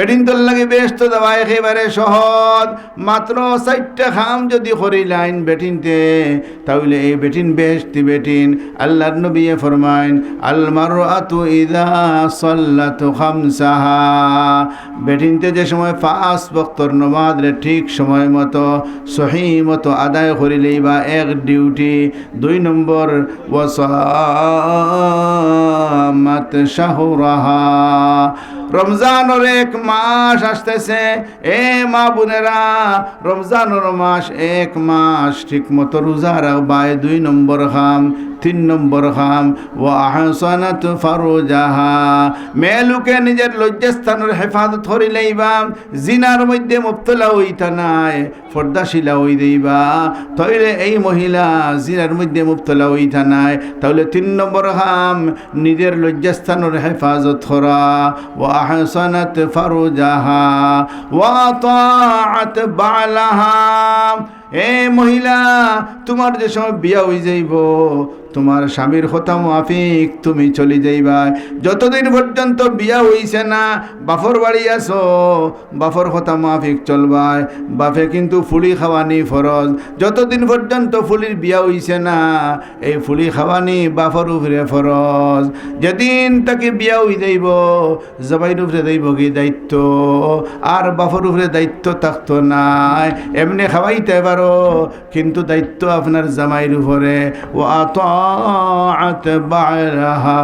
বেটিন তোর লাগে বেশ তো দেওয়া একেবারে সহজ। মাত্র চারটা খাম যদি করি লাইন বেটিনতে, তাহলে এই বেটিন বেশতি বেটিন। আল্লাহর নবী ফরমাইন আল মারআতু ইদা সাল্লাতু খামসাহা। বেটিনতে যে সময় পাঁচ বক্তর নমাজ রে ঠিক সময় মতো, সহি মতো আদায় করিলেই বা এক ডিউটি। দুই নম্বর, ওয়াসামাত শাহরাহা। রমজানের এক মাস আসতেছে। এ মা বোনেরা, রমজানের মাস এক মাস ঠিক মতো রোজা রাখবায় দুই নম্বর খাম, তিন নম্বর খাম। ও আহসানাত ফারুজাহা। মেয়ে লোকে নিজের লজ্জাস্থানের হেফাজত করিলেইবা জিনার মধ্যে মুক্তলা হইতা নাই ফর্দাশিলা হই দেইবা। তইলে এই মহিলা জিনার মধ্যে মুক্তলা হইতা নাই। তাহলে তিন নম্বর খাম, নিজের লজ্জাস্থানের হেফাজত করা ও ফারুজাহা ওয়া তাআত বালাহা এ মহিলা তোমার যে সময় বিয়া হয়ে যাইব তোমার স্বামীর কথা মাফিক তুমি চলে যাইবা। যতদিন পর্যন্ত বিয়া হইছে না বাফর বাড়ি আসো বাফর কথা মাফিক চলবায়। বাফে কিন্তু ফুলি খাওয়ানি ফরজ। যতদিন পর্যন্ত ফুলির বিয়া হইছে না, এই ফুলি খাওয়ানি বাফর উপরে ফরজ। যেদিন তাকে বিয়া হই যাইব, জবাইর উপরে যাইব কি দায়িত্ব? আর বাফর উপরে দায়িত্ব থাকতো নাই। এমনি খাওয়াইতে পারো, কিন্তু দায়িত্ব আপনার জামাইর উপরে। ও আত বাড়হা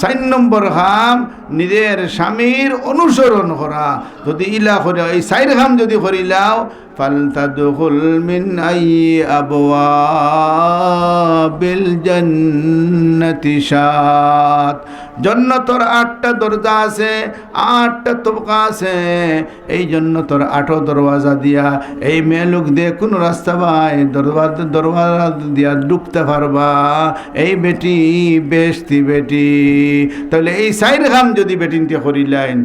চার নম্বর হাম নিজের স্বামীর অনুসরণ করা। যদি ইলা করে, এই চাইর হাম যদি করিলাও ফালতাদুল মিন আই আবওয়াবিল জান্নাতি শাত জন্নতর আটটা দরজা আছে, আটটা তবকা আছে। এই জন্য তোর আটো দরওয়াজা দিয়া এই মেয়ে লোক দিয়ে কোনো রাস্তা পায় দরওয়াজা দরওয়াজা দিয়া ঢুকতে পারবা। এই বেটি বেশতি বেটি। তাহলে এই সাইড খাম যদি বেটিনটি করিলেন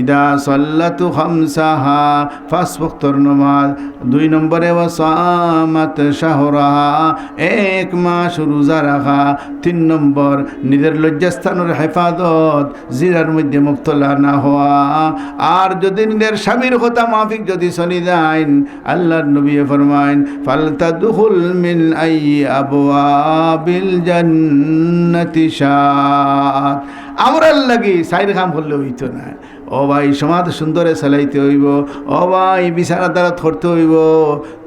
ইদা সল্লাতু খামসাহা ফাঁস নমাজ। দুই নম্বরে ওয়াসামাত শাহরাহা এক মাস রোজা রাখা। তিন নম্বর, নিজের লজ্জাস্থানের হেফাজত, জিরার মধ্যে মুক্তলা না হওয়া। আর যদি নিজের স্বামীর কথা মাফিক যদি চলি যাইন, আল্লাহর নবী ফরমাইন ফালতা দুহুল মিন আই আবওয়াবিল জান্নাতি শাত। আমরার লাগি সাইড খাম করলে হইতো না। ও ভাই সমাজ সুন্দরে চালাইতে হইব। ও ভাই বিচারা দ্বারা ধরতে হইব।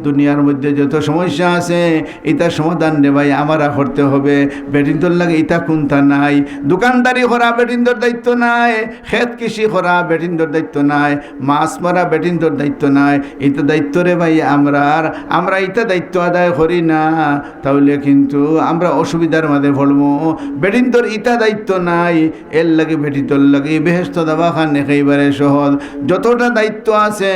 দুনিয়ার মধ্যে যত সমস্যা আছে, এটা সমাধান রে ভাই, আমারা করতে হবে। তোর লাগে ইটা কোনটা নাই। দোকানদারি করা বেটিন্দর দায়িত্ব নাই। খেত কৃষি করা বেটিন্দর দায়িত্ব নাই। মাছ মারা বেটিন্দর দায়িত্ব নাই। এটা দায়িত্ব রে ভাই আমরা। আমরা এটা দায়িত্ব আদায় করি না। তাহলে কিন্তু আমরা অসুবিধার মাঝে পড়ব। বেটিন্দর ইটা দায়িত্ব নাই। এর লাগে বেটিতর লাগে বেহেস্ত দাবা খান একেবারে সহজ। যতটা দায়িত্ব আছে,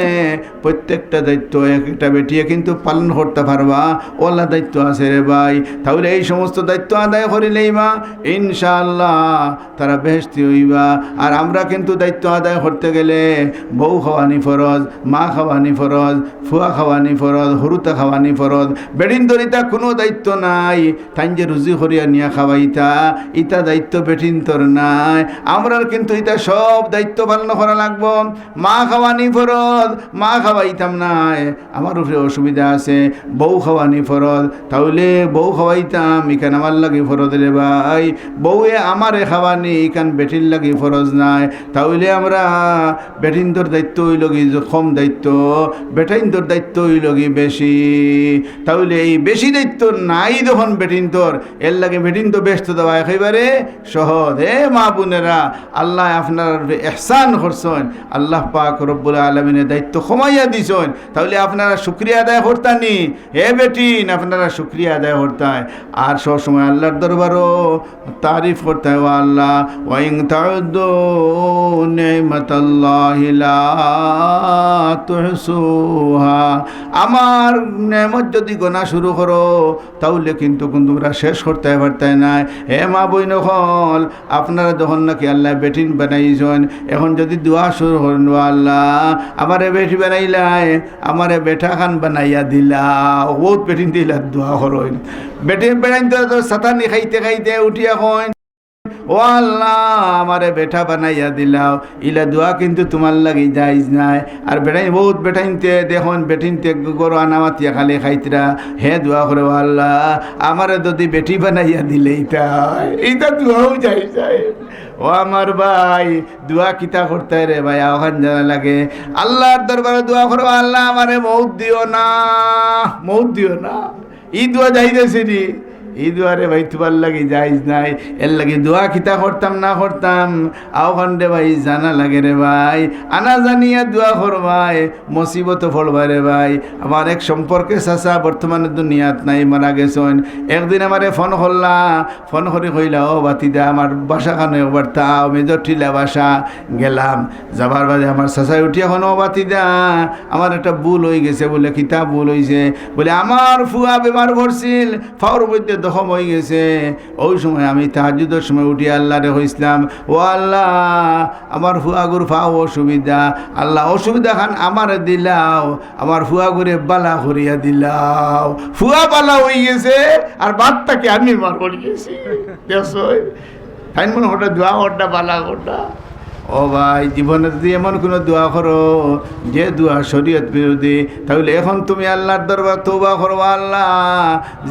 প্রত্যেকটা দায়িত্ব এক একটা বেটিয়ে কিন্তু পালন করতে পারবা। ওলা দায়িত্ব আছে রে ভাই। তাহলে এই সমস্ত দায়িত্ব আদায় করিলেই মা, ইনশাআল্লাহ তারা বেহেস্তি হইবা। আর আমরা কিন্তু দায়িত্ব আদায় করতে গেলে বউ খাওয়ানি ফরজ, মা খাওয়ানি ফরজ, ফুয়া খাওয়ানি ফরজ, হরুতা খাওয়ানি ফরজ। বেডিন দরিতা কোনো দায়িত্ব নাই। তাই যে রুজি করিয়া নিয়া খাওয়াইতা। ইতা দায়িত্ব বেটিন তোর নাই। আমরার কিন্তু ইতা সব দায়িত্ব পালন করা লাগবো। মা খাওয়ানি ফরজ, মা খাওয়াইতাম নাই। আমার উপরে অসুবিধা আছে, বউ খাওয়ানি ফরজ। তাহলে বউ খাওয়াইতাম ইখান আমার লাগে ফরজ রে ভাই। বউয়ে আমারে খাওয়ানি ইখান বেটির লাগে ফরজ নাই। তাহলে আমরা বেটিনদর দায়িত্ব হইল কি কম দায়িত্ব বেটাইনদর দায়িত্ব হইল কি বেশি। তাহলে এই বেশি দায়িত্ব নাই যখন বেটিনতর এর লাগে বেটিন তো ব্যস্ত দেওয়া একেবারে সহজ। হে মা বোনেরা, আল্লাহ আপনার এহসান করছেন, আল্লাহ পাক রব্বুল আলমিনের দায়িত্ব কমাইয়া দিছেন। তাহলে আপনারা শুক্রিয়া আদায় করতানি। হে বেটিন আপনারা শুক্রিয়া আদায় করতায় আর সবসময় আল্লাহর দরবারও তারিফ করতে ও আল্লাহ ওয়াইং তাউদ্দু আমার নেমত যদি গোনা শুরু করো, তাহলে কিন্তু তোমরা শেষ করতে পারতে না। হে মা বই নকল আপনারা যখন নাকি আল্লাহ বেটিন বানাইছেন, এখন যদি দোয়া শুরু করেন আল্লাহ, আমারে বেটি বানাইলাই, আমারে বেটা খান বানাইয়া দিলা, বহুত বেটিন দিলা দোয়া করেন। বেটিন বেড়াইতে তো সাতানি খাইতে খাইতে উঠিয়া কইন ও আল্লাহ, আমারে বেটা বানাইয়া দিলাও। ইলা দোয়া কিন্তু তোমার লাগি যাইজ নাই। আর বেটাই, বহুত বেটাইনতে দেখুন বেটিনতে গরু আনামাতিয়া খালি খাইতরা। হে দোয়া করে ও আল্লাহ, আমারে যদি বেটি বানাইয়া দিলে ইটা এইটা দোয়াও যাই যায় ও আমার ভাই, দোয়া কিতা করতে রে ভাই, আহ্বান জানা লাগে। আল্লাহর দরবারে দোয়া করো আল্লাহ, আমারে মৌত দিও না, মৌত দিও না। ই দোয়া যাইতেছে নি। এই দুয়ারে ভাই লাগে যাইজ নাই, এর লাগে দোয়া কিতা করতাম, না করতাম আহ্বান রে ভাই জানা লাগে রে ভাই, আনা জানিয়া দোয়া করবাই, মুসিবত পড়বা রে ভাই। আমার এক সম্পর্কে চাচা বর্তমানে দুনিয়াত নাই, মারা গেছেন। একদিন আমারে ফোন করলা, ফোন করে কইলা, ও বাতিদা, আমার বাসা খানো একবার তাও মেজর ঠিলা বাসা। গেলাম, যাবার বাদে আমার চাচাই উঠি এখন, ও বাতিদা, আমার একটা ভুল হয়ে গেছে বলে কিতা ভুল হয়েছে বলে, আমার ফুয়া বেমার করছিল ফাওর মধ্যে দখম হয়ে গেছে। ওই সময় আমি তাহাজুদের সময় উঠি আল্লাহরে হইছিলাম ও আল্লাহ, আমার ফুয়াগুর ফাও অসুবিধা। আল্লাহ, অসুবিধা খান আমার দিলাও। আমার ফুয়াগুরে বালা করিয়া দিলাও। ফুয়া বালা হয়ে গেছে, আর বাদটাকে আমি মার করে গেছি তাই মনে হঠাৎ দোয়া হটা বালা হটা ও ভাই, জীবনে যদি এমন কোনো দোয়া করো, যে দোয়া শরীয়ত বিরোধী, তাহলে এখন তুমি আল্লাহর দরবার তৌবা করো, আল্লাহ।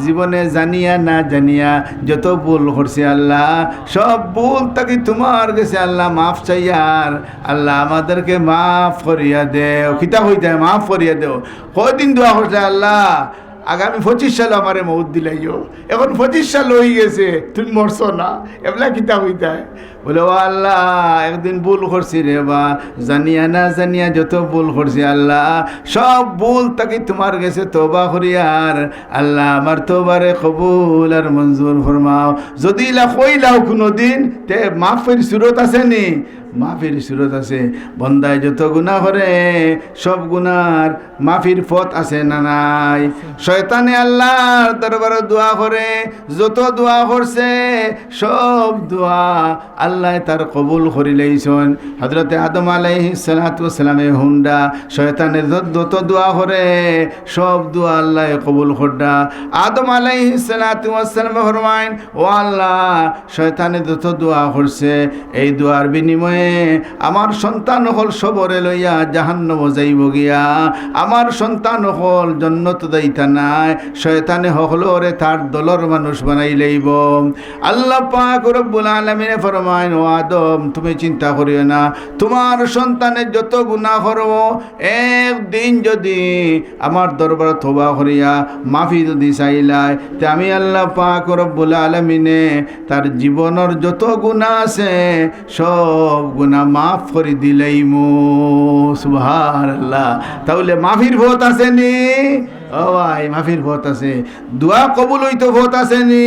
জীবনে জানিয়া না জানিয়া যত ভুল করছে আল্লাহ, সব ভুল তাকে তোমার গেছে আল্লাহ মাফ চাইয়ার আল্লাহ আমাদেরকে মাফ করিয়া দেও খিতা হইতে মাফ করিয়া দেও। কদিন দোয়া করছে আল্লাহ? আগামী পঁচিশ সাল আমারে মৌত দিলাইও। এখন পঁচিশ সাল হয়ে গেছে, তুমি মরছো না। এগুলা কিতা হইতে? বলে, ও আল্লাহ, একদিন ভুল করছি রে বা। জানিয়া না জানিয়া যত ভুল করছি, আল্লাহ, সব ভুল তাকে তোমার গেছে তোবা করিয়ার আল্লাহ, আমার তোবারে কবুল আর মঞ্জুর ফরমাও। যদি ইলা কইলাও কোনো দিন তে মাফের সুরত আছে নি? মাফির সুরত আছে, বন্দায় যত গুণা করে সব গুনার মাফির পথ আছে না নাই? শয়তানে আল্লাহর দরবারে দোয়া করে যত দোয়া করছে সব দোয়া আল্লাহ তার কবুল করিলেইছন হজরতে আদম আলাইহি সালামে হুন্ডা, শয়তানে যত- দোয়া করে সব দোয়া আল্লাহ কবুল করডা। আদম আলাইহি সালামে ফরমাইন ও আল্লাহ, শয়তানে যত দোয়া করছে, এই দোয়ার বিনিময়ে আমার সন্তান হল সবরে লইয়া জাহান্ন যাইব গিয়া। আমার সন্তান হল জন্নত দাইতা নাই, শয়তানে হলরে তার দলর মানুষ বানাই লইব। আল্লাহ পাক রব্বুল আলামিনে ফরমাইন ও আদম, তুমি চিন্তা করিও না, তোমার সন্তানের যত গুণা করব, একদিন যদি আমার দরবার থোবা করিয়া মাফি যদি চাইলাই তে আমি আল্লাহ পাক রব্বুল আলামিনে তার জীবনের যত গুণা আছে, সব গুণা মাফ করে দিলেই মো সুবহান আল্লাহ তাহলে মাফির ভোট আছে নি ও ভাই, মাফির ভোট আছে। দোয়া কবুল হইতো ভোট আছে নি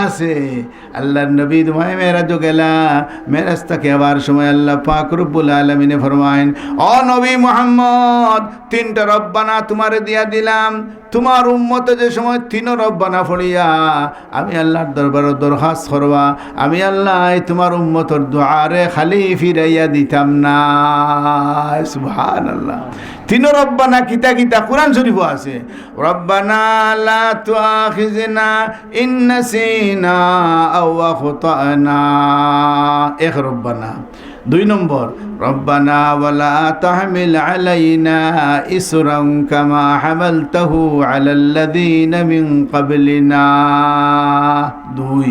আছে। আল্লাহর নবী তোমায় মেরাজ গেলা। মেরাজ তাকে আবার সময় আল্লাহ পাক রব্বুল আলমিনে ফরমাইন ও নবী মোহাম্মদ, তিনটা রব্বানা তোমারে দিয়া দিলাম। তোমার উম্মতে যে সময় তিন রব্বানা ফড়িয়া আমি আল্লাহর দরবার দরখাস্ত করবা। আমি আল্লাহ তোমার উম্মতর দোয়ারে খালি ফিরাইয়া দিতাম না। সুবহান আল্লাহ তিন রব্বানা কিতা কিতা কোরআন শরীফ আছে। রব্বানা লা তুআখিজনা ইন নাসিনা আও আখতানা এক রব্বানা। দুই নম্বর, রব্বানা ওয়ালা তাহমিল আলাইনা ইসরাম কামা হামালতাহু আলাল্লাযীনা মিন ক্বাবলিনা। দুই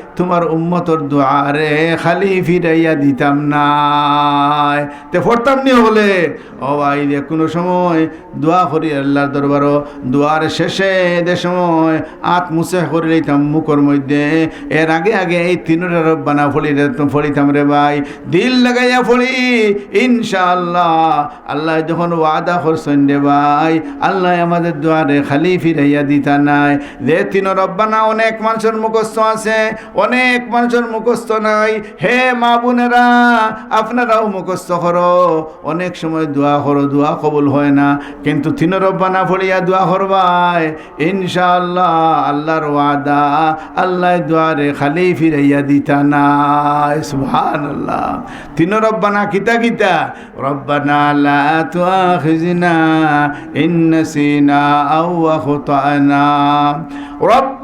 তোমার উম্মতর দুয়ারে খালি ফিরাইয়া দিতাম না। তে ফরতাম নি হলে ও ভাই দে কোনো সময় দোয়া করি আল্লাহর দরবারও। দোয়ার শেষে দে সময় আত মুসে করে লইতাম মুখর মধ্যে। এর আগে আগে এই তিনটা রব্বানা ফলি ফলিতাম রে ভাই। দিল লাগাইয়া ফলি ইনশা আল্লাহ যখন ওয়াদা করছেন রে ভাই, আল্লাহ আমাদের দুয়ারে খালি ফিরাইয়া দিতা নাই। যে তিন রব্বানা অনেক মানুষের মুখস্থ আছে অনেক মানুষের মুখস্থ নাই। হে মা বোনেরা, আপনারাও মুখস্থ করো। অনেক সময় দোয়া করো, দোয়া কবুল হয় না। কিন্তু তিন রব্বানা ফড়িয়া দোয়া করবাই ইনশাআল্লাহ, আল্লাহর ওয়াদা আল্লাহ দুয়ারে খালি ফিরাইয়া দিতা নাই সুবহানাল্লাহ। তিন রব্বানা কিতা কিতা? রব্বানা লা তুআখিজনা ইন নাসিনা আও আখতানা।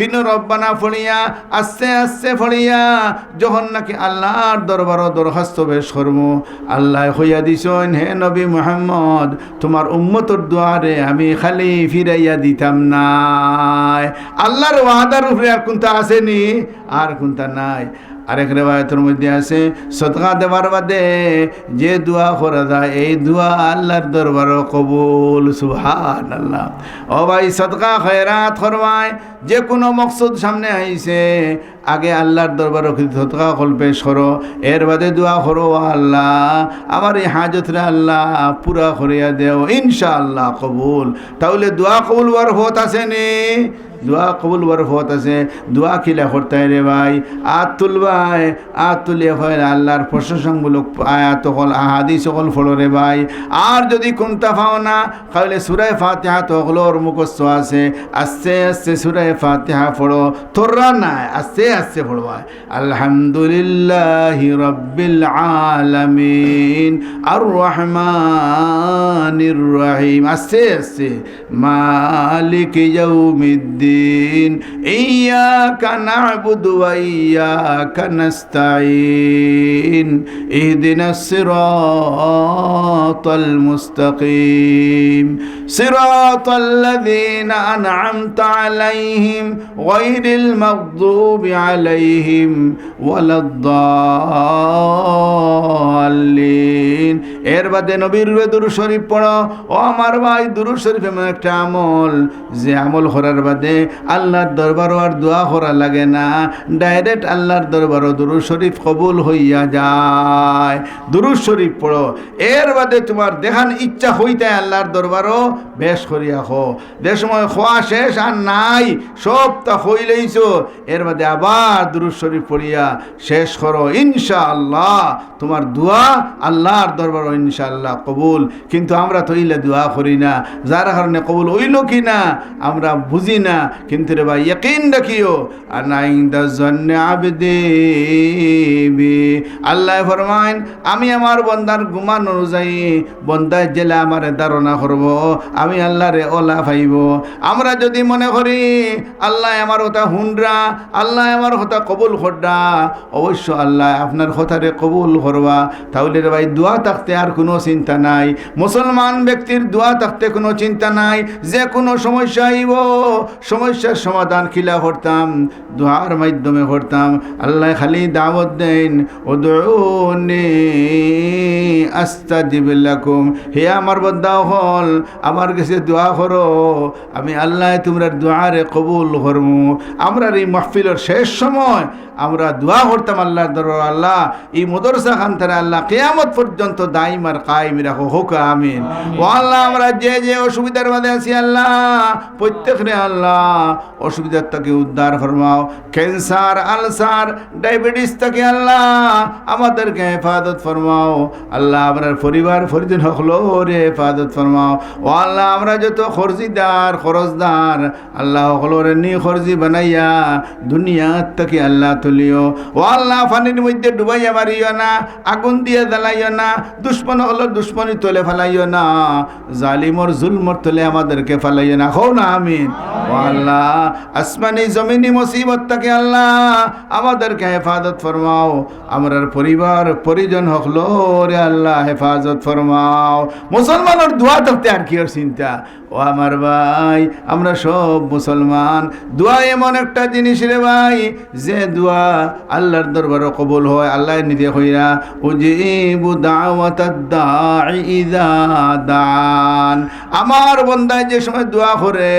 তিন রব্বানা ফড়িয়া আস্তে আস্তে ফড়িয়া যখন নাকি আল্লাহর দরবার দরখাস্ত বেশ করম। আল্লাহ হইয়া দিছন, হে নবী মোহাম্মদ, তোমার উম্মতর দুয়ারে আমি খালি ফিরাইয়া দিতাম না আল্লাহর ওয়াদার উপরে আর কোনটা আসেনি? আর কোনটা নাই। আরেক রেবায়তের মধ্যে আছে, সদকা দেবার বাদে যে দোয়া করা যায় এই দোয়া আল্লাহর দরবার কবুল সুহান আল্লাহ ও ভাই, সদকা খয়রাত করবায় যে কোনো মকসুদ সামনে আইছে আগে আল্লাহর দরবার সদকা কল পেশ করো। এর বাদে দোয়া করো আল্লাহ। আমার এই হাজতরে আল্লাহ পুরা করিয়া দেও। ইনশাআল্লাহ কবুল। তাহলে দোয়া কবুল ওয়ার হত আছে নি? দোয়া কবুল বরফত আছে। দোয়া কিলা করতে রে ভাই? আত তুলবাই। আত তুলিয়া হয় আল্লাহর প্রশংসামূলক আয়াত সকল আহাদি সকল ফলো রে ভাই। আর যদি কোনটা পাও না, তাহলে সুরায় ফাতিহা তো হলোর মুখস্থ আছে। আস্তে আস্তে সুরায় ফাতিহা পড়ো। তোররা নাই, আস্তে আসছে পড়বায় আলহামদুলিল্লাহ রব্বিল আলামিন আর রহমানির রহিম। আসছে আসছে। মালিক ইয়াউমিদ্দিন ইয়াকা নাবুদু ওয়া ইয়াকা নাস্তাঈন। ইহদিনাস সিরাতাল মুস্তাকিম। صراط الذين أنعمت عليهم غير المغضوب عليهم ولا الضالين এর বাদে নবীর দুরু শরীফ পড়ো ও আমার ভাই দুরু শরীফ এমন একটা আমল যে আমল করার বাদে আল্লাহর দরবার আর দোয়া করা লাগে না ডাইরেক্ট আল্লাহর দরবার দুরু শরীফ কবুল হইয়া যায় দুরু শরীফ পড়ো এর বাদে তোমার দেখান ইচ্ছা হইতে আল্লাহর দরবারও বেশ করিয়া খো যে সময় খোয়া শেষ আর নাই, সব তা হইলেইছ এর বাদে আবার দুরু শরীফ পড়িয়া শেষ করো। ইনশা আল্লাহ তোমার দোয়া আল্লাহর দরবার ইনশাআল্লাহ কবুল। কিন্তু আমরা তো ইলে দোয়া করি না। যার কারণে কবুল হইল কি না, আমরা বুঝি না। কিন্তু রে ভাই, ইয়কিন রাখিও আনাইন্দা জন্নে আবেদে আল্লাহ ফরমাইন, আমি আমার বন্দার গুমান অনুযায়ী বন্দায় জেলে আমার ধারণা করব। আমি আল্লাহরে ওলা পাইব আমরা যদি মনে করি, আল্লাহ আমার কথা হুনরা, আল্লাহ আমার কথা কবুল করডা অবশ্য আল্লাহ আপনার কথারে কবুল করবা। তাহলে ভাই, দোয়া থাকতে আর কোনো চিন্তা নাই। মুসলমান ব্যক্তির দোয়া থাকতে কোনো চিন্তা নাই। যে কোনো সমস্যা আইব, সমস্যার সমাধান খিলা করতাম, দোয়ার মাধ্যমে করতাম। আল্লাহ খালি দাওয়াত দেন ও আস্তা দিবিল্লাকুম হে আমার বদ্দাও হল আমার কাছে দোয়া করো আমি আল্লাহ তোমরা দোয়ারে কবুল করমু। আমরা এই মাহফিলের শেষ সময় আমরা দোয়া করতাম আল্লাহর দরবার আল্লাহ এই মদরসা খান থেকে আল্লাহ কেয়ামত পর্যন্ত দাইম আর কায়েম রাখো। হোক আমিন। ও আল্লাহ আমরা যে যে অসুবিধার মধ্যে আছি আল্লাহ প্রত্যেকরে আল্লাহ অসুবিধার থেকে উদ্ধার ফরমাও। ক্যান্সার আলসার ডায়াবেটিস থেকে আল্লাহ আমাদেরকে হেফাজত ফরমাও। আল্লাহ আপনার পরিবার পরিজন হকলো রে হেফাজত ফরমাও। ও আল্লাহ, আমরা যত খরচিদার, খরচদার, আল্লাহ হকলো রে নি খরচি বানাইয়া দুনিয়ার থেকে আল্লাহ তুলিও। ও আল্লাহ পানির মধ্যে ডুবাইয়া মারিও না, আগুন দিয়ে জ্বালাইও না, দুশ্মন হলো দুশ্মনী তোলে ফেলাইও না, জালিমর জুলমর তোলে আমাদেরকে ফেলাইও না। হো না, আমিন। ও আল্লাহ, আসমানি জমিনি মুসিবত থেকে আল্লাহ, আমাদেরকে হেফাজত ফরমাও। আমরার পরিবার, পরিজন হকলো রে আল্লাহ, হেফাজত ফরমাও। মুসলমানের দোয়া থাকতে আর কি চিন্তা ও আমার ভাই, আমরা সব মুসলমান। দোয়া এমন একটা জিনিস রে ভাই, যে দোয়া আল্লাহর দরবারে কবুল হয়, আল্লাহ নিজে হইয়া ইযা দান। আমার বন্দায় যে সময় দোয়া করে,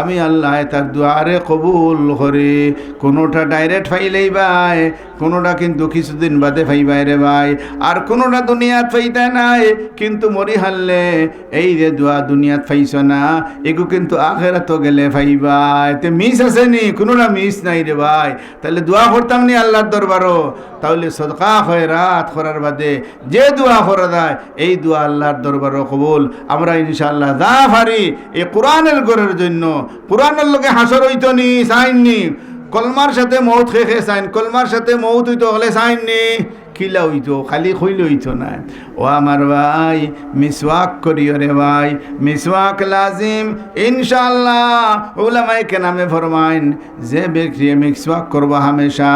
আমি আল্লাহ তার দোয়ারে কবুল করে। কোনোটা ডাইরেক্ট ফাইলেই ভাই, কোনোটা কিন্তু কিছুদিন বাদে ফাইবাই রে ভাই। আর কোনোটা দুনিয়াত ফাইতে নাই, কিন্তু মরি হারলে এই যে দোয়া দুনিয়াত ফাইছ না এগু কিন্তু আখেরাত গেলে ভাই ভাই। তে মিস আছে নি কোনোটা মিস নাই রে ভাই। তাহলে দোয়া করতাম নি আল্লাহর দরবারও। তাহলে সদকা হয় রাত করার বাদে যে দোয়া করা যায়, এই দোয়া আল্লাহর দরবারও কবুল। আমরা ইনশাআল্লাহ যা পারি এই কোরআনের গড়ের জন্য। কোরআনের লোকে হাসর হইতো নি চাইননি কলমার সাথে মৌত খেয়ে খেয়ে চাইন কলমার সাথে মৌত হইতো হলে চাইননি কিলা হইতো, খালি খইলে হইতো না। ও আমার ভাই, মিসওয়াক করিও রে ভাই, মিসওয়াক লাজিম ইনশাল্লাহ ওলামাই কেনামে ফরমাইন, যে ব্যক্তি মিসওয়াক করব হামেশা,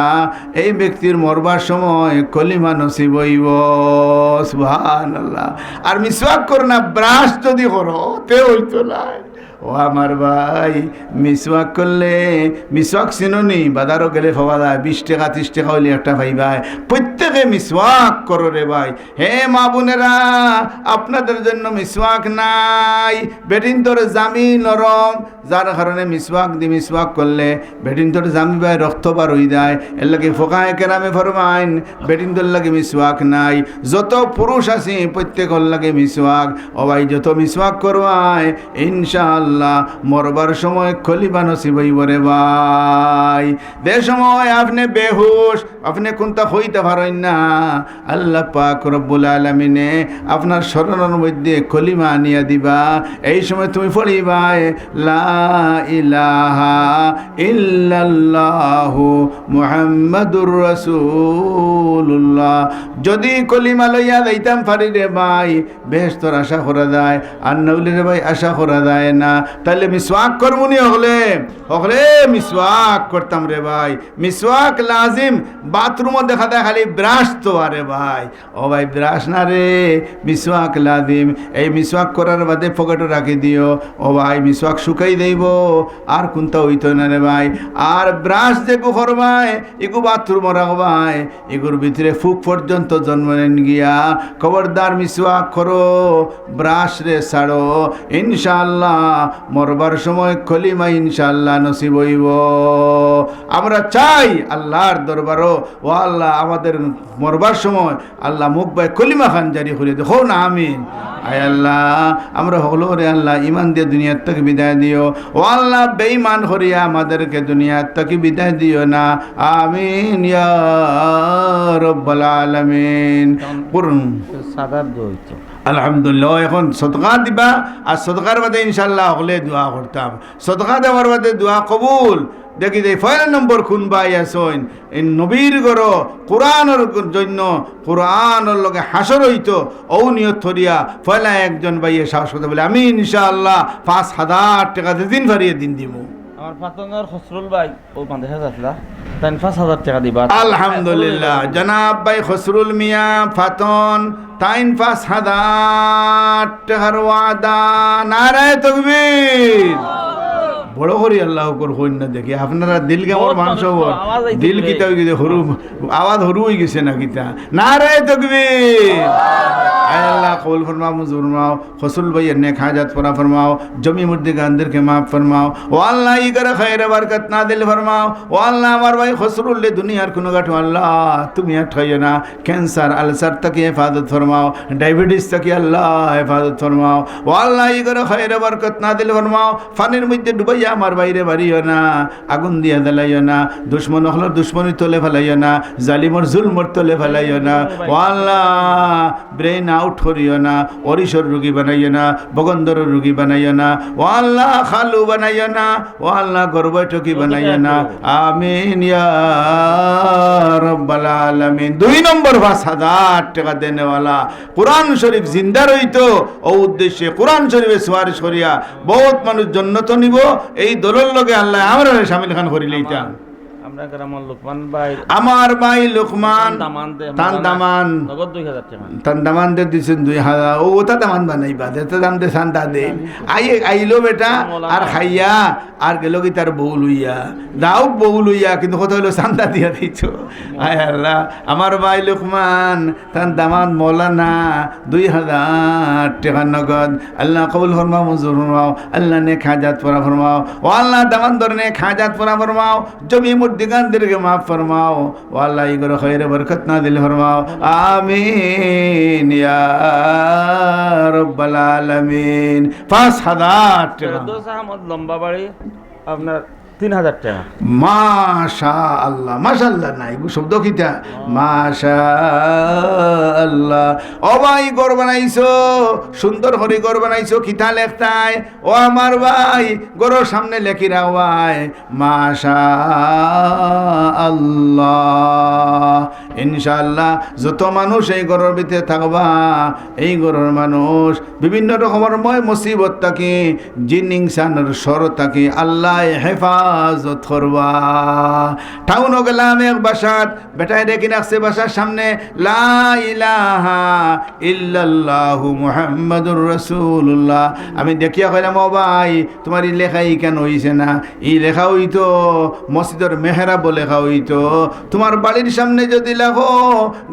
এই ব্যক্তির মরবার সময় কলিমা নসিব হইব। সুবহানাল্লাহ। আর মিসওয়াক করো না, ব্রাশ যদি করো, তে হইতো না। ও আমার ভাই, মিসওয়াক করলে, মিসওয়াক চিননি, বাজারও গেলে পাওয়া যায়, বিশ টাকা, ত্রিশ টাকা হইলে একটা ভাই ভাই। প্রত্যেকে মিসওয়াক করো রে ভাই। হে মা বোনেরা, আপনাদের জন্য মিসওয়াক নাই। বেটিন তোর জামি নরম, যার কারণে মিসওয়াক দি মিসওয়াক করলে বেটিন তোর জামি ভাই রক্ত বার হয়ে যায়। এর লাগে ফোকায় কেরামে ফরমাইন বেটিন তোর লাগে মিসওয়াক নাই। যত পুরুষ আছে, প্রত্যেকর লাগে মিসওয়াক। ও ভাই, যত মিসওয়াক করবায় ইনশাআল্লাহ মরবার সময় খলিবা নসিব হইব রে ভাই। দে সময় আপনি বেহুশ, আপনি কোনটা হইতে পারেন না। আল্লাহ পাক রব্বুল আলমিনে আপনার স্মরণের মধ্যে কলিমা আনিয়া দিবা। এই সময় তুমি পড়িবাই লা ইলাহা ইল্লাল্লাহু মুহাম্মাদুর যদি কলিমা লইয়া যাইতাম পারি রে ভাই, বেহেশতর আশা করা যায়, আর নইলে রে ভাই আশা করা যায় না। তাহলে মিসওয়াক করমুনি হলে হলে মিসওয়াক করতাম রে ভাই। মিসওয়াক লাজিম, বাথরুমও দেখা দেয়, খালি ব্রাশ তো আরে ভাই। ও ভাই, ব্রাশ না রে। মিসওয়াক লাজিম, এই মিসওয়াক করার বাদে পকেটে রাখি দিও। ও ভাই, মিসওয়াক শুকাই দেব আর কোনটা হইতো না রে ভাই। আর ব্রাশ যে গু করবাই এগু বাথরুম রাখবাই এগুর ভিতরে ফুক পর্যন্ত জন্ম নেন গিয়া। খবরদার মিসওয়াক করো, ব্রাশ রে ছাড়ো। ইনশাল্লাহ মরবার সময় খলিমা ইনশাল্লাহ নসিব হইব। আমরা চাই আল্লাহর দরবারও ও আল্লাহ আমাদের মরবার সময় আল্লাহ মুখ ভাই কলিমা খান জারি করে দেখো না আমিন। আয় আল্লাহ আমরা হলো রে আল্লাহ ইমান দিয়ে দুনিয়ার থেকে বিদায় দিও। ও আল্লাহ বেঈমান করিয়া আমাদেরকে দুনিয়ার থেকে বিদায় দিও না। আমিন ইয়া রব্বাল আলামিন। পূর্ণ সাদার দইতো আলহামদুলিল্লাহ এখন সদকা দিবা আর সদকার বাদে ইনশাল্লাহ হলে দোয়া করতাম। সদকা দেওয়ার বাদে দোয়া কবুল। দেখি যে ফয়েল নম্বর খুন বাই আসইন এই নবীর গর কোরআনের জন্য কোরআনের লগে হাসর হইতো ও নিয়ত থরিয়া ফয়লা একজন বাইয়ে সাহস কথা বলে, আমি ইনশাআল্লাহ পাঁচ হাজার টাকা দিন ফারিয়ে দিন দিব আমার পাতনের খসরুল ভাই, ও মাঝে আসলা তাই পাঁচ হাজার টাকা দিবা আলহামদুলিল্লাহ, জনাব ভাই খসরুল মিয়া, ফাতন, তাইন পাঁচ হাজার টাকার ওয়াদা। নারায় তকবীর। বড় করি আল্লাহ কর হইন না দেখি। আপনারা দিল কেমন মাংস দিল কি গেছে হরু আওয়াজ হরু হয়ে গেছে না কিতা। না রে তকবি আল্লাহ কবুল ফরমাও মজুর ফরমাও ফসল ভাই এনে খাজাত পরা ফরমাও জমি মুর্দি কে মাফ ফরমাও। ও আল্লাহ ই করে খাইরে বরকত না দিল ফরমাও। ও আল্লাহ আমার ভাই খসরুল্লে দুনিয়ার কোনো গাঠো আল্লাহ তুমি আর ঠাইও না। ক্যান্সার আলসার তাকে হেফাজত ফরমাও। ডায়াবেটিস তাকে আল্লাহ হেফাজত ফরমাও। ও আল্লাহ ই করে খাইরে বরকত না দিল ফরমাও। ফানির মধ্যে ডুবাই ডুবাইয়া আমার বাইরে বাড়িও না, আগুন দিয়া দেলাইও না, দুশ্মন হলর দুশ্মনী তোলে ফেলাইও না, জালিমর জুলমর তোলে ফেলাইও না। ও আল্লাহ ব্রেন আউট করিও না, অরিশর রুগী বানাইও না, বগন্দর রুগী বানাইও না। ও আল্লাহ, খালু বানাইও না, ও আল্লাহ গর্বটকি বানাইও না। আমিন আলামিন দুই নম্বর পাঁচ হাজার টাকা দেনেওয়ালা। কোরআন শরীফ জিন্দা রইতো, ও উদ্দেশ্যে কোরআন শরীফে সুয়ারিশ করিয়া বহুত মানুষ জন্নত নিব এই দলের লগে আল্লাহ আমার সামিল খান লোকমান ভাই আমার ভাই লোকমান দে তান দামান তান দে দিছেন দুই হাজার। ও ওটা দামান বানাইবা যেতে দাম দে সান্তা দে। আই আইলো বেটা আর খাইয়া আর গেল কি তার বউ লইয়া। দাও বউ লইয়া কিন্তু কত হইল সান্তা দিয়া দিছ। আয় আল্লাহ আমার ভাই লোকমান তান দামান মৌলানা দুই হাজার টাকা নগদ। আল্লাহ কবুল ফরমাও মঞ্জুর ফরমাও আল্লাহ নে খাজাত পরা ফরমাও। ও আল্লাহ দামান ধরনে খাজাত পরা ফরমাও। জমি মুদ্দিগানদেরকে মাফ ফরমাও আল্লাহ ইগর খৈরে বরকত না দিল ফরমাও। আমিন ইয়া রব্বাল আলামিন। পাঁচ হাজার টাকা আহমদ, লম্বা বাড়ি। আপনার তিন হাজার টাকা। মাশা আল্লাহ মাশা আল্লাহ নাই গো শব্দ কিতা মাশা আল্লাহ অবাই গর বানাইছো, সুন্দর হরি গর বানাইছো, কিতা লেখতায়? ও আমার ভাই গরর সামনে লেখি রাও ভাই মাশা আল্লাহ ইনশাআল্লাহ, যত মানুষ এই গরর ভিতরে থাকবা, এই গরর মানুষ, বিভিন্ন রকমের ময় মুসিবত থাকি জিন ইনসানের সর থাকি আল্লাহ হেফাজত করবা। টাউন গেলাম এক বাসাত বেটায় ডেকে রাখছে বাসার সামনে, লা ইল্লাল্লাহু মুহাম্মাদুর রাসূলুল্লাহ। আমি দেখিয়া কইলাম, ও ভাই, তোমার ই লেখা ই কেন হইছে না? ই লেখা হইতো, মসজিদের মেহরাব লেখা হইতো। তোমার বাড়ির সামনে যদি লেখো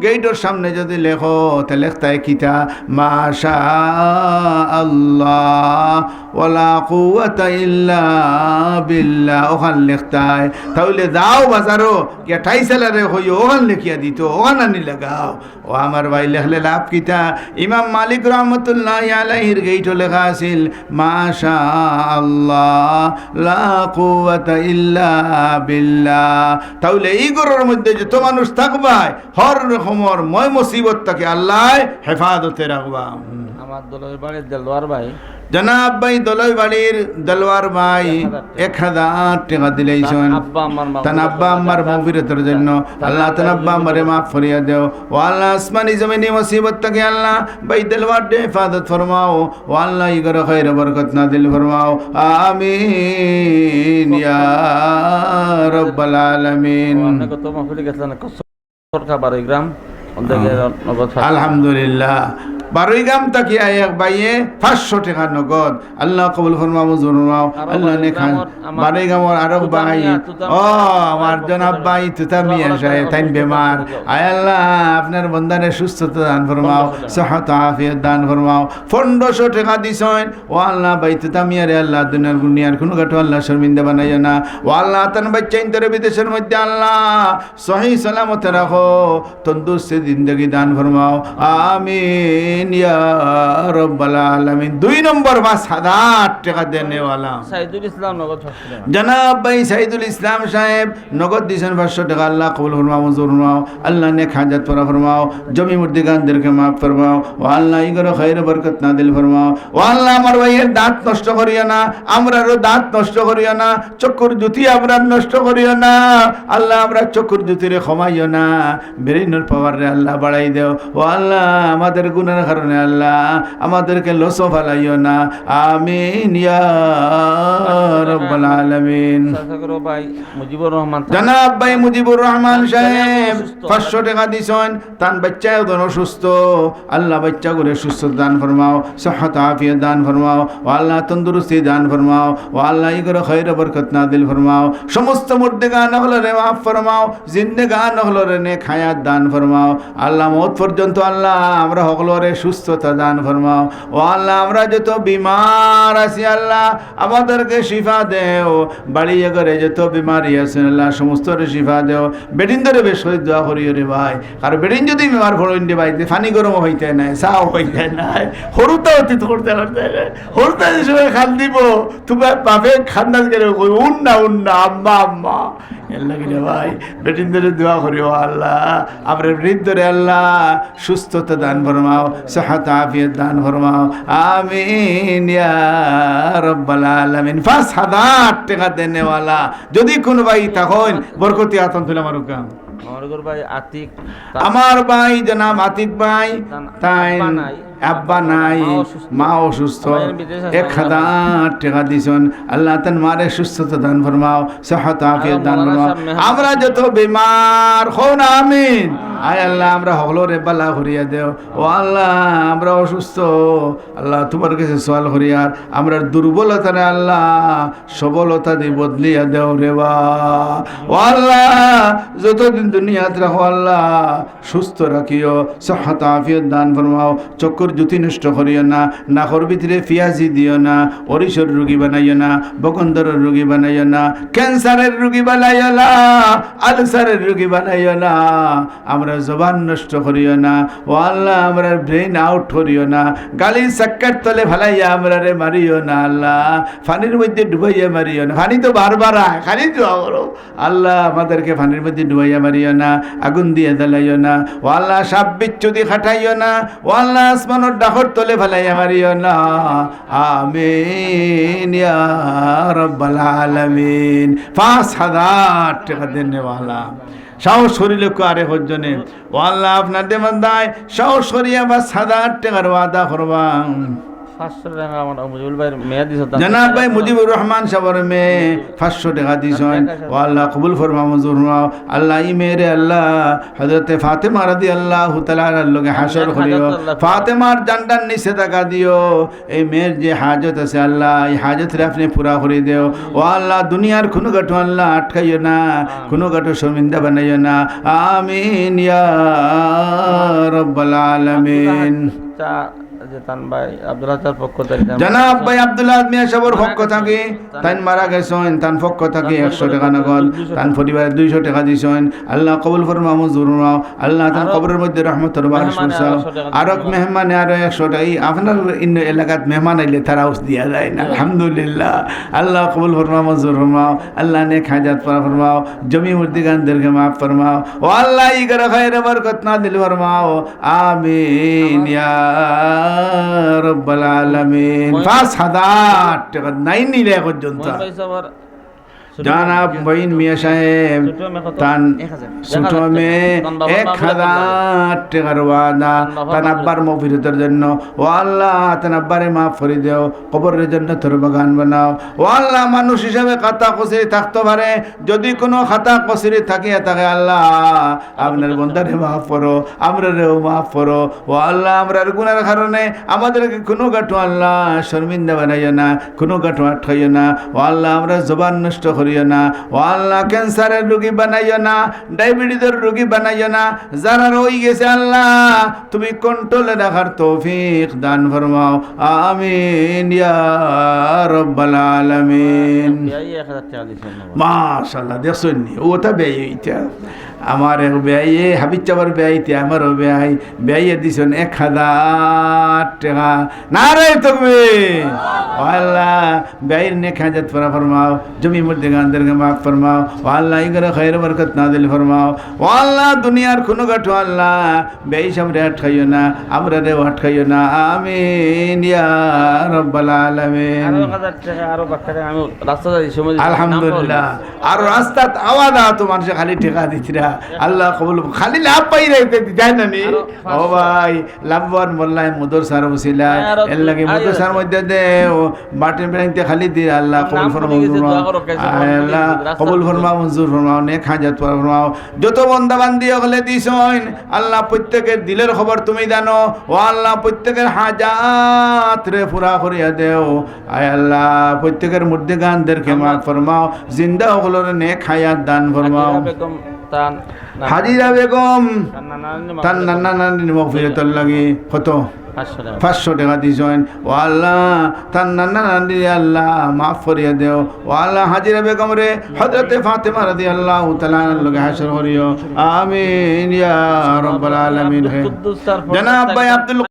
গেইটের সামনে যদি লেখো তে লেখতায় কিতা মাশা আল্লাহ ওয়ালা কুওয়াতা ইল্লা বিল্লাহ ওখান লেখতায়। তাহলে যাও বাজারো গিয়া ঠাই সেলারে হই ওখান লেখিয়া দিত ওখান আনি লাগাও। ও আমার ভাই লেখলে লাভ কিতা ইমাম মালিক রহমতুল্লাহ আলাইহির গেইটো লেখা আছিল মাশা আল্লাহ লা কুওয়াতা ইল্লা বিল্লাহ। তাহলে এই গরুর মধ্যে যত মানুষ থাকবাই হর রকমর ময় মুসিবত তাকে আল্লাহ হেফাজতে রাখবা। আমার দলের বাড়ির দেলোয়ার ভাই। জনাব ভাই দলই বাড়ির দলওয়ার ভাই এক হাজার টাকা দিলেইছেন। আমার তান আব্বা আম্মার মগফিরতের জন্য। আল্লাহ তান আব্বা আম্মারে মাফ ফরিয়া দেও। ও আল্লাহ আসমানি জমিনি মুসিবত থেকে আল্লাহ বাই দিলওয়ার দে হিফাজত ফরমাও। ও আল্লাহ ইগর খৈর বরকত না দিল ফরমাও। আমিন ইয়া রব্বাল আলামিন। কত মাহফিলে গেছিলেন সরকার বারোই গ্রাম। ওদিকে নগদ পাঁচশো। আলহামদুলিল্লাহ। বারোই গাম তাকিয়া এক বাইয়ে পাঁচশো টাকা নগদ। আল্লাহ কবুল ফরমাও মঞ্জুর আল্লাহ নে খান বারোই গামর আরও তুতা ও আমার জনাব ভাই তুতা মিয়া সাহেব তাইন বেমার। আয় আল্লাহ আপনার বন্দানে সুস্থতা দান ফরমাও। সহত আফিয়ত দান ফরমাও। পনেরোশো টাকা দিছেন ও আল্লাহ বাই তুতা মিয়া রে আল্লাহ দুনিয়ার গুনিয়ার কোনো গাটো আল্লাহ শর্মিন্দা বানাইও না। ও আল্লাহ তান বাচ্চা ইন্তরে বিদেশের মধ্যে আল্লাহ সহি সালামত রাখো তন্দুরস্তে জিন্দগি দান ফরমাও। আমিন। ইয়া রব্বাল আলামিন। দুই নম্বর পাঁচ হাজার টাকা দেনেওয়ালা সাইদুল ইসলাম নগদ পাঁচশো টাকা। জনাব ভাই সাইদুল ইসলাম সাহেব নগদ পাঁচশো টাকা। আল্লাহ কবুল ফরমাও মঞ্জুর ফরমাও আল্লাহ নে খাজাত পরা ফরমাও জমি মুর্দিগানদেরকে মাফ ফরমাও ও আল্লাহ ইগর খৈর বরকত না দিল ফরমাও ও আল্লাহ আমার ভাইয়ের দাঁত নষ্ট করিও না আমরারও দাঁত নষ্ট করিও না চক্ষুর জুতি আমরা নষ্ট করিও না আল্লাহ আমরা চক্ষুর জুতিরে ক্ষমাইও না বেরিনোর পাওয়ার রে আল্লাহ বাড়াই দেও ও আল্লাহ আমাদের গুণের কারণে আল্লাহ আমাদেরকে লসো ফালাইও না। আমিন, ইয়া রব্বাল আলামিন। জনাব ভাই মুজিবুর রহমান সাহেব, পাঁচশো টাকা দিছেন তান বাচ্চা এখন অসুস্থ আল্লাহ বাচ্চা করে সুস্থ দান ফরমাও, সহত আফিয়ত দান ফরমাও, ও আল্লাহ তন্দুরুস্তি দান ফরমাও, ও আল্লাহ ই করে খৈর বরকত না দিল ফরমাও। সমস্ত মুর্দে গান হলো রে মাফ ফরমাও, জিন্দে গান হলো রে নে খায়াত দান ফরমাও। আল্লাহ মত পর্যন্ত আল্লাহ আমরা সকলরে সুস্থতা দান ফরমাও। ও আল্লাহ, আমরা যত বিমার আছি আল্লাহ, আমাদেরকে শিফা দেও। বাড়িয়ে করে যত বিমারি আছে আল্লাহ সমস্ত শিফা দেও। বেডিন ধরে বেশ করে দোয়া করিও রে ভাই। আর বেডিন যদি বিমার ফলন দে ভাই, ফানি গরম হইতে নাই চাও হইতে নাই। সৰুতে অতীত করতে করতে সৰুতে সময় খান দিব তোমার বাপে খান্দাজ করে উন্না উন্না, আম্মা আম্মা। এর লাগে রে ভাই বেটিন ধরে দোয়া আল্লাহ আমরা বৃদ্ধরে আল্লাহ সুস্থতা দান ফরমাও সাহাত আফিয়ত দান ফরমাও আমিন ইয়া রব্বাল আলামিন। পাঁচ হাজার টাকা দেনেওয়ালা যদি কোনো ভাই তখন বরকতি আতন তুলে আমার কাম আমার ভাই আতিক আমার ভাই জনাব আতিক ভাই তাই আব্বা নাই মা অসুস্থ। এক হাজার টাকা দিছেন। আল্লাহ তান মারে সুস্থতা দান ফরমাও সহাত আফিয়ত দান ফরমাও। আমরা যত বিমার হো না আমিন। আয় আল্লাহ আমরা হলরে বালা করিয়া দেও। ও আল্লাহ আমরা অসুস্থ। আল্লাহ তোমার কাছে সওয়াল করিয়ার আমরা দুর্বলতা রে আল্লাহ সবলতা দিয়ে বদলিয়া দেও রে বা। ও আল্লাহ যতদিন দুনিয়াত রাখো আল্লাহ সুস্থ রাখিও সহাত আফিয়ত দান ফরমাও। চক্কর জ্যোতি নষ্ট করিও না নাকর ভিতরে পিয়াজি দিও না অরিশর রুগী বানাইও না বকন্দরের রুগী বানাইও না ক্যান্সারের রুগী বানাইও না আলসারের রুগী বানাইও না আমরা জবান নষ্ট করিও না, ও আল্লাহ আমরা ব্রেন আউট করিও না, গালি চাক্কার তলে ফেলাইয়া আমরা রে মারিও না, আল্লাহ ফানির মধ্যে ডুবাইয়া মারিও না, ফানি তো বারবার আয় খালি তো আল্লাহ আমাদেরকে ফানির মধ্যে ডুবাইয়া মারিও না, আগুন দিয়ে জ্বালাইও না, ও আল্লাহ সাপ বিচ্ছু দিয়ে খাটাইও না, ও আল্লাহ আসমানোর ডাকর ভালাই আমার ইয় না। আমিন রব্বাল আলামিন। পাঁচ হাজার টাকা দেনেওয়ালা সাহস শরীরে আরে হজনে ও আল্লাহ আপনার দেমান দায় সাহস সরিয়া বা হাজার টাকার ওয়াদা করবা। জনাব ভাই মুজিবুর রহমান সাবর মেয়ে পাঁচশো টাকা দিছেন ও আল্লাহ কবুল ফরমা মজুর আল্লাহ ই মেরে আল্লাহ হজরতে ফাতেমা রাদি আল্লাহ তালার হাসর করিও। ফাতেমার জান্ডার নিচে টাকা দিও। এই মেয়ের যে হাজত আছে আল্লাহ এই হাজতরে আপনি পুরা করে দেও। ও আল্লাহ দুনিয়ার কোনো গাঠো আল্লাহ আটকাইও না কোনো গাঠো শর্মিন্দা বানাইও না। আমিন ইয়া রব্বাল আলামিন। তান ভাই আব্দুল হাজার পক্ষ থেকে জনাব ভাই আব্দুল্লাহ মিয়া সাবর পক্ষ থাকি তান মারা গেছেন তান পক্ষ থাকি একশো টাকা নগদ তান পরিবারের দুইশো টাকা দিছেন। আল্লাহ কবুল ফরমা মজুর আল্লাহ তান কবরের মধ্যে রহমতর বারিশ আরও 100 টাকা আরও মেহমানে আরও একশো টাকা। আপনার ইন্ন এলাকাত মেহমান আইলে তারা উস দিয়া যায় না। আলহামদুলিল্লাহ। আল্লাহ কবুল ফরমা মজুর ফরমাও। আল্লাহ নে খাজাত পরা ফরমাও। জমি মুর্দি গানদেরকে মাফ ফরমাও। ও আল্লাহ ই করে খায়ের বরকত না দিল ফরমাও। আমিন ইয়া রব্বাল আলামিন। পাঁচ হাজার টাকা নাই নিলে পর্যন্ত। জানাব বইন মিয়া সাহেব ছোট মেয়ে কত? তান ছোট মেয়ে এক হাজার টাকার ওয়াদা তান আব্বার মফিরতের জন্য। ও আল্লাহ তান আব্বারে মাফ করে দেও কবরের জন্য তোর বাগান বানাও। ও আল্লাহ মানুষ হিসাবে খাতা কচুরি থাকতে পারে। যদি কোনো খাতা কচুরি থাকিয়া থাকে আল্লাহ আপনার বন্ধারে মাফ করো আমরারেও মাফ করো। ও আল্লাহ আমরার গুণার কারণে আমাদেরকে কোনো গাঠো আল্লাহ শর্মিন্দা বানাইও না কোনো গাঠো আটকাইও না। ও আল্লাহ আমরা জবান নষ্ট করিও না। ও আল্লাহ, ক্যান্সারের রোগী বানাইও না, ডায়াবেটিসের রোগী বানাইও না। যারা রই গেছে, আল্লাহ, তুমি কন্ট্রোলে রাখার তৌফিক দান ফরমাও। আমিন, ইয়া রব্বাল আলামিন। মাশাল্লাহ দেখছেন নি? ওটা ব্যয় হইতা। আমার এক ব্যয়ে হাবিজ চাবার ব্যয়তে আমারও ব্যয়। ব্যয়ে দিছেন এক হাজার টাকা। না রে, তুমি! ও আল্লাহ, ব্যয়ের নেক হাজাত ফরা ফরমাও। জমি মধ্যে গানদেরকে মাফ ফরমাও। ও আল্লাহ ইগরে খৈর বরকত নাদিল ফরমাও। ও আল্লাহ দুনিয়ার কোনো গাঠো আল্লাহ ব্যয় সামরে আটকাইও না আমরা রে আটকাইও না। আমিন ইয়া রব্বাল আলামিন। আরও টাকা আমি রাস্তা যাই সময় আলহামদুলিল্লাহ। আর রাস্তাত আওয়াজ তো মানুষ খালি ঠেকা দিচ্ছিরা আল্লাহ কবুল খালি লাভ পাই রাইতে যায় না নি ও ভাই লাভবান বললাই মধুর সার বসিলাই আরও এর লাগে মধুর সার মধ্যে দে ও বাটিন বেড়াইতে খালি দি আল্লাহ কবুল ফরমাও। আল্লাহ কবুল রাস্তা ফরমা মঞ্জুর ফরমাও নে খাজাত ফরমাও। যত বন্দা বান্দি হলে দিছইন আল্লাহ প্রত্যেকের দিলের খবর তুমি জানো। ও আল্লাহ প্রত্যেকের হাজাত রে পুরা করিয়া দেও। আয় আল্লাহ প্রত্যেকের মধ্যে গানদেরকে মাফ ফরমাও। জিন্দা হকলর নে খায়াত দান ফরমাও। হাজিরা বেগম তার নানা। নানির মগফিরতর লাগি। কত? পাঁচশো টাকা। দিয়েছেন ও আল্লাহ তার নান্না নানি আল্লাহ মাফ করিয়া দেও। ও আল্লাহ হাজিরা বেগম রে হজরতে ফাতে মারা দিয়ে আল্লাহ তালার হাসর করিও আমিন ইয়া রব্বাল আলামিন হে। জনাব ভাই আব্দুল